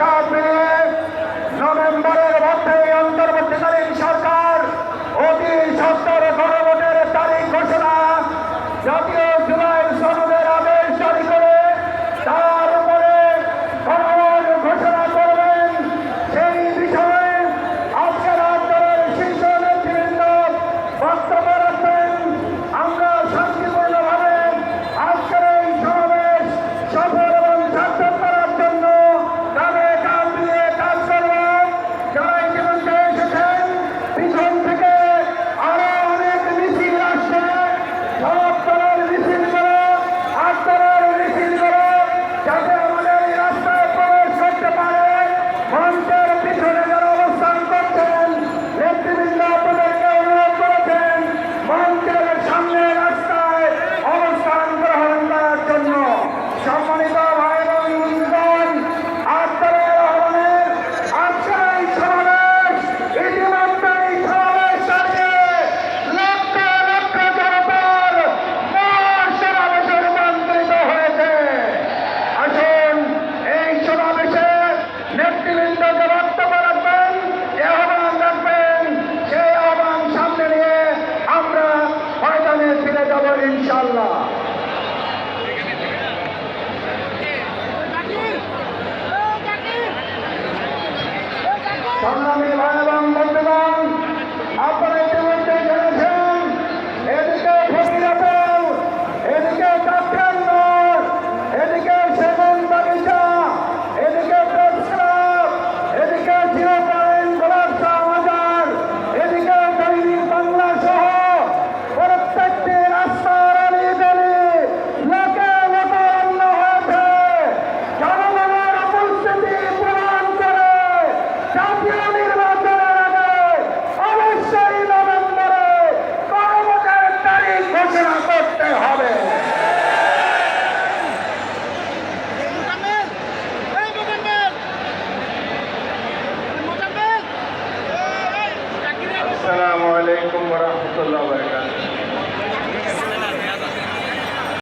কাপে হৃদয়কে বক্তব্য রাখবেন যে আহ্বান রাখবেন নিয়ে সংগ্রামী